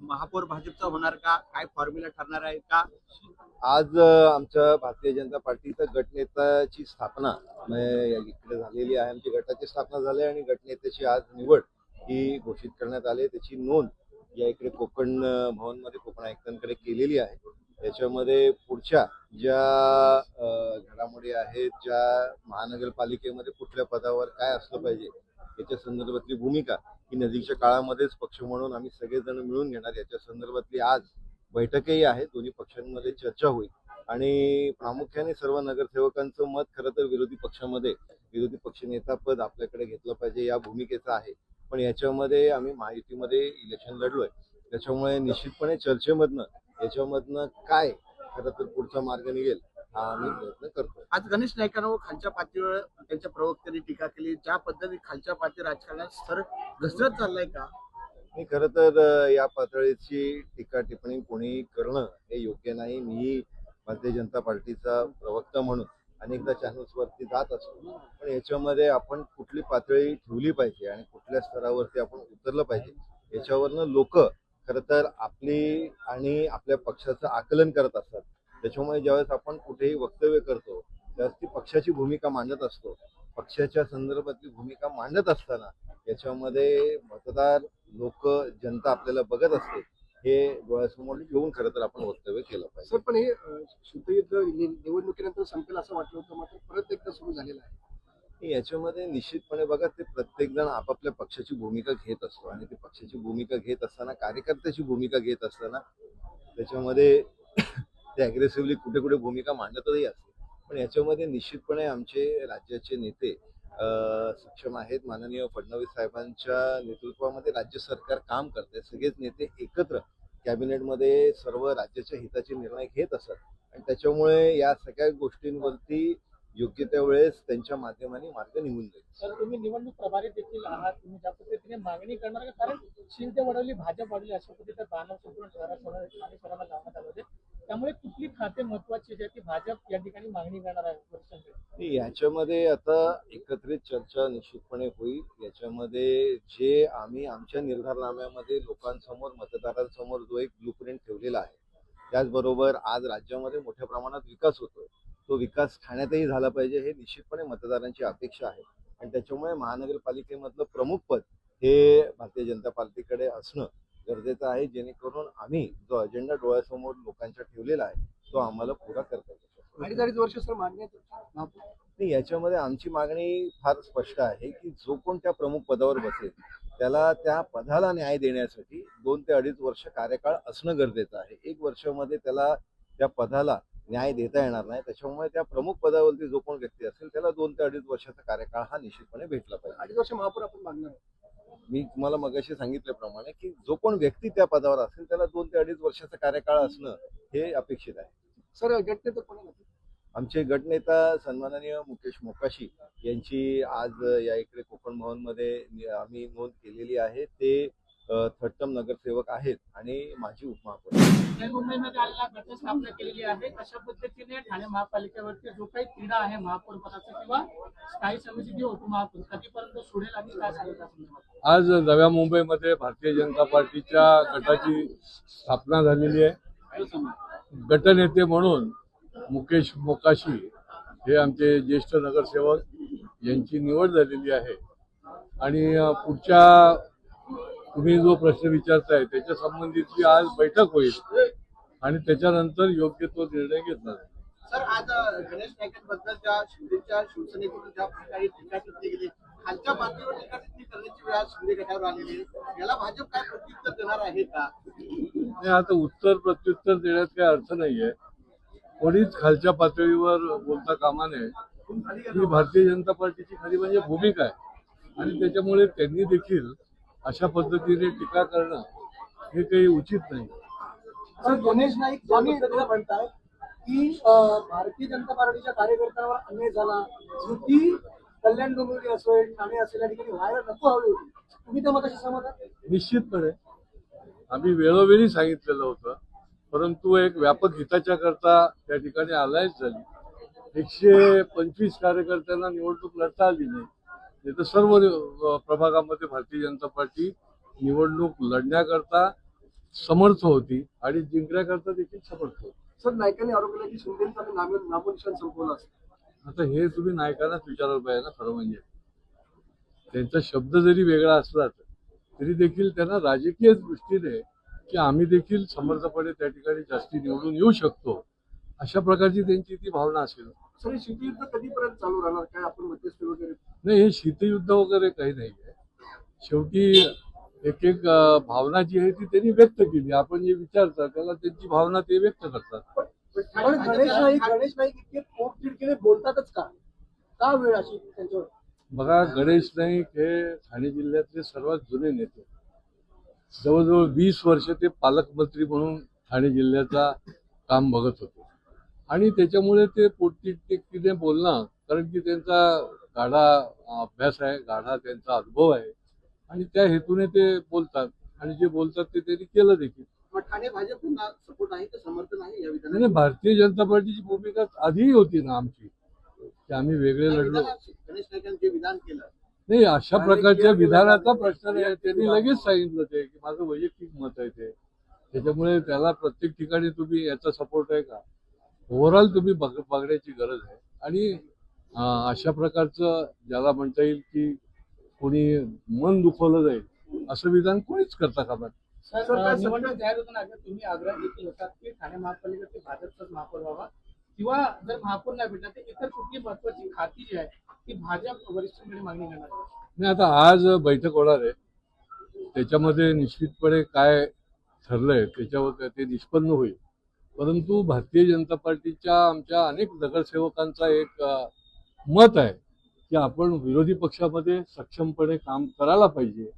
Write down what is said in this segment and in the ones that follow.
महापौर भाजपचा होणार का? काय फॉर्म्युला ठरणार आहे का? आज आमच्या भारतीय जनता पार्टीचं गटनेताची स्थापना म्हणजे या इकडे झालेली आहे. आमची गटाची स्थापना झाली आहे आणि गटनेत्याची आज निवड ही घोषित करण्यात आली त्याची नोंद या इकडे कोकण भवनमध्ये कोकण आयुक्तांकडे केलेली आहे. त्याच्यामध्ये पुढच्या ज्या घडामोडी आहेत ज्या महानगरपालिकेमध्ये कुठल्या पदावर काय असलं पाहिजे याच्या संदर्भातली भूमिका की नजीकच्या काळामध्येच पक्ष म्हणून आम्ही सगळेजण मिळून घेणार. याच्या संदर्भातली आज बैठकही आहे. दोन्ही पक्षांमध्ये चर्चा होईल. आणि प्रामुख्याने सर्व नगरसेवकांचं मत खरं तर विरोधी पक्षामध्ये विरोधी पक्षनेता पद आपल्याकडे घेतलं पाहिजे या भूमिकेचं आहे. पण याच्यामध्ये आम्ही महायुतीमध्ये इलेक्शन लढलोय. त्याच्यामुळे निश्चितपणे चर्चेमधनं याच्यामधनं काय खरं तर पुढचा मार्ग निघेल आम्ही प्रयत्न करतो आज गणेश नाईकांवर खालच्या पातळीवर त्यांच्या प्रवक्त्यांनी टीका केली. ज्या पद्धतीने खालच्या पातळी राजकारणात स्तर घसरत चाललाय का? आणि खरं तर या पातळीची टीका टिप्पणी कोणी करणं हे योग्य नाही. मी भारतीय जनता पार्टीचा प्रवक्ता म्हणून अनेकदा चॅनल्सवरती जात असतो. पण याच्यामध्ये आपण कुठली पातळी ठेवली पाहिजे आणि कुठल्या स्तरावरती आपण उतरलं पाहिजे याच्यावरनं लोक खरं तर आपली आणि आपल्या पक्षाचं आकलन करत असतात. त्याच्यामुळे ज्यावेळेस आपण कुठेही वक्तव्य करतो त्यावेळेस ती पक्षाची भूमिका मांडत असतो. पक्षाच्या संदर्भातली भूमिका मांडत असताना याच्यामध्ये मतदार लोक जनता आपल्याला बघत असते. हे डोळ्यासमोर घेऊन खरं तर आपण वक्तव्य केलं पाहिजे. सर पण हे शीतयुद्ध निवडणुकीनंतर संपेल असं वाटलं होतं मात्र परत एकदा सुरू झालेलं आहे. याच्यामध्ये निश्चितपणे बघा ते प्रत्येक जण आपापल्या पक्षाची भूमिका घेत असतो आणि ते पक्षाची भूमिका घेत असताना कार्यकर्त्याची भूमिका घेत असताना त्याच्यामध्ये ते अग्रेसिव्हली कुठे कुठे भूमिका मांडतही असते पण याच्यामध्ये निश्चितपणे आमचे राज्याचे नेते सक्षम आहेत. माननीय फडणवीस साहेबांच्या नेतृत्वामध्ये राज्य सरकार काम करते सगळेच नेते एकत्र कॅबिनेटमध्ये सर्व राज्याच्या हिताचे निर्णय घेत असतात आणि त्याच्यामुळे या सगळ्या गोष्टींवरती योग्य त्या वेळेस त्यांच्या माध्यमाने मार्ग निघून जाईल. सर तुम्ही निवडणूक प्रभारी देखील आहात. तुम्ही ज्या पद्धतीने मागणी करणार का कारण शिंदे वडवली भाजप वाढली अशा पद्धतीने बाणव संपूर्ण शहरात शहरात आणि शहराला लावण्यात आलं होते. त्यामुळे कुठली खाते महत्वाची जी आहे ती भाजप या ठिकाणी मागणी करणार आहे वर्षांकडे? याच्यामध्ये आता एकत्रित चर्चा निश्चितपणे होईल. याच्यामध्ये जे आम्ही आमच्या निर्धारनाम्यामध्ये लोकांसमोर मतदारांसमोर जो एक ब्लूप्रिंट ठेवलेला आहे त्याचबरोबर आज राज्यामध्ये मोठ्या प्रमाणात विकास होतोय. तो विकास ठाण्यातही झाला पाहिजे हे निश्चितपणे मतदारांची अपेक्षा आहे. आणि त्याच्यामुळे महानगरपालिकेमधलं प्रमुख पद हे भारतीय जनता पार्टीकडे असणं गरजेचं आहे जेणेकरून आम्ही जो अजेंडा डोळ्यासमोर लोकांच्या ठेवलेला आहे तो आम्हाला पुरा करता येतो अडीच अडीच वर्ष सर मागणी आहे महापौर. नाही याच्यामध्ये आमची मागणी फार स्पष्ट आहे की जो कोण त्या प्रमुख पदावर बसेल त्याला त्या पदाला न्याय देण्यासाठी दोन ते अडीच वर्ष कार्यकाळ असणं गरजेचं आहे एक वर्षामध्ये त्याला त्या पदाला न्याय देता येणार नाही त्याच्यामुळे त्या प्रमुख पदावरती जो कोण व्यक्ती असेल त्याला दोन ते अडीच वर्षाचा कार्यकाळ हा निश्चितपणे भेटला पाहिजे अडीच वर्ष महापौर आपण मागणार. मी तुम्हाला मगाशी सांगितल्याप्रमाणे की जो कोण व्यक्ती त्या पदावर असेल त्याला दोन ते अडीच वर्षाचा कार्यकाळ असणं हे अपेक्षित आहे. सर गटनेते कोणी आमचे गटनेता सन्माननीय मुकेश मोकाशी यांची आज या इकडे कोकण भवनमध्ये आम्ही नोंद केलेली आहे. ते थर्ड टर्म नगरसेवक आहेत आणि माजी उपमहापौर. नवी मुंबईमध्ये आलेला गट स्थापना केलेली आहे. अशा पद्धतीने ठाणे महापालिकेवरती जो काही तिढा आहे महापौर पदाचा किंवा स्थायी समिती जी उपमहापौर कधीपर्यंत सोडेल आणि काय सांगेल त्या संदर्भात? आज नव्या मुंबईमध्ये भारतीय जनता पार्टीच्या गटाची स्थापना झालेली आहे. गटनेते म्हणून मुकेश मोकाशी हे आमचे ज्येष्ठ नगरसेवक यांची निवड झालेली आहे. आणि पुढच्या तुम्ही जो प्रश्न विचारताय त्याच्या संबंधीची आज बैठक होईल. आणि त्याच्यानंतर योग्य तो निर्णय घेतला जाईल. सर आज गणेश नाईकांबद्दल ज्या शिंदेच्या शिवसेनेकडून ज्या प्रकारे टीका केली गेली खालच्या पातळीवर टीका करण्याची वेळ आज शिंदे गटावर आलेली आहे. याला भाजप काय प्रत्युत्तर देणार आहे का? नाही आता उत्तर प्रत्युत्तर देण्यात काही अर्थ नाहीये. कोणीच खालच्या पातळीवर बोलता कामा नये. ही भारतीय जनता पार्टीची खरी म्हणजे भूमिका आहे. आणि त्याच्यामुळे त्यांनी देखील अशा पद्धतीने टीका करणं हे काही उचित नाही. सर गणेश नाईक दोन्ही म्हणतात की भारतीय जनता पार्टीच्या कार्यकर्त्यांवर अन्याय झाला युती कल्याण डोंबिवली असेल ठाणे असेल या ठिकाणी व्हायला नको हवी होती तुम्ही त्या मताशी सहमत निश्चितपणे. आम्ही वेळोवेळी सांगितलेलं होतं परंतु एक व्यापक हिताच्या करता त्या ठिकाणी अलायन्स झाली. एकशे पंचवीस कार्यकर्त्यांना निवडणूक लढता आली नाही. तर सर्व प्रभागामध्ये भारतीय जनता पार्टी निवडणूक लढण्याकरता समर्थ होती आणि जिंकण्याकरता देखील समर्थ होती. सर नायकांनी आरोप केला की शिंदेचा नामोनिशान संपवलं असं आता हे तुम्ही नायकांनाच विचारायला पाहिजे ना खरं म्हणजे. त्यांचा शब्द जरी वेगळा असला तरी देखील त्यांना राजकीय दृष्टीने की आम्ही देखील समर्थपणे त्या ठिकाणी जास्ती निवडून येऊ शकतो अशा प्रकारची त्यांची ती भावना असेल. सर शेतीयुद्ध कधीपर्यंत चालू राहणार? काय आपण मध्यस्थी वगैरे नाही हे शीतयुद्ध वगैरे काही नाही आहे शेवटी एक एक भावना जी आहे ती त्यांनी व्यक्त केली. आपण जे विचारता त्याला त्यांची भावना ते व्यक्त करतात. पण गणेश नाईक गणेश नाईक इतके पोटतिडकीने बोलतातच का? का वेळ अशी त्यांच्यावर? बघा गणेश नाईक हे ठाणे जिल्ह्यातले सर्वात जुने नेते. जवळजवळ वीस वर्ष ते पालकमंत्री म्हणून ठाणे जिल्ह्याचा काम बघत होते. आणि त्याच्यामुळे ते पोटतिडकीने बोलणं कारण की त्यांचा गाढा अभ्यास आहे गाढा त्यांचा अनुभव आहे. आणि त्या हेतूने ते बोलतात. आणि जे बोलतात ते त्यांनी केलं देखील. मग ठाणे भाजपला सपोर्ट आहे का समर्थन आहे या आणि भारतीय जनता पार्टीची भूमिका आधीही होती ना आमची. की आम्ही वेगळे लढलो. विधान केलं. नाही अशा प्रकारच्या विधानाचा प्रश्न नाही. त्यांनी लगेच सांगितलं ते की माझं वैयक्तिक मत आहे ते. त्याच्यामुळे त्याला प्रत्येक ठिकाणी तुम्ही याचा सपोर्ट आहे का? ओव्हरऑल तुम्ही बघ बघण्याची गरज आहे. आणि अशा प्रकारचं ज्याला म्हणता येईल की कोणी मन दुखवलं जाईल असं विधान कोणीच करता कामा निवडणूक जाहीर होताना तुम्ही आग्रह देखील होता की ठाणे महापालिकेचे भाजपचाच महापौर व्हावा किंवा जर महापौर नाही भेटला तर इतर कुठली महत्वाची खाती जी आहे ती भाजप वरिष्ठांकडे मागणी करणार आहे. नाही आता आज बैठक होणार आहे. त्याच्यामध्ये निश्चितपणे काय ठरलंय त्याच्यावर ते निष्पन्न होईल. परंतु भारतीय जनता पार्टीच्या आमच्या अनेक नगरसेवकांचा एक मत आहे की आपण विरोधी पक्षामध्ये सक्षमपणे काम करायला पाहिजे.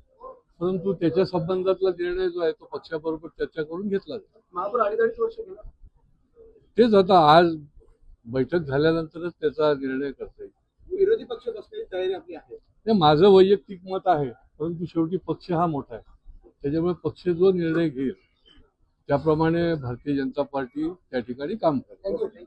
परंतु त्याच्या संबंधातला निर्णय जो आहे तो पक्षाबरोबर चर्चा करून घेतला गेला. तेच आता आज बैठक झाल्यानंतरच त्याचा निर्णय करता येईल. विरोधी पक्ष बसण्याची तयारी आपली आहे. माझं वैयक्तिक मत आहे परंतु शेवटी पक्ष हा मोठा आहे. त्याच्यामुळे पक्ष जो निर्णय घेईल त्याप्रमाणे भारतीय जनता पार्टी त्या ठिकाणी काम करेल.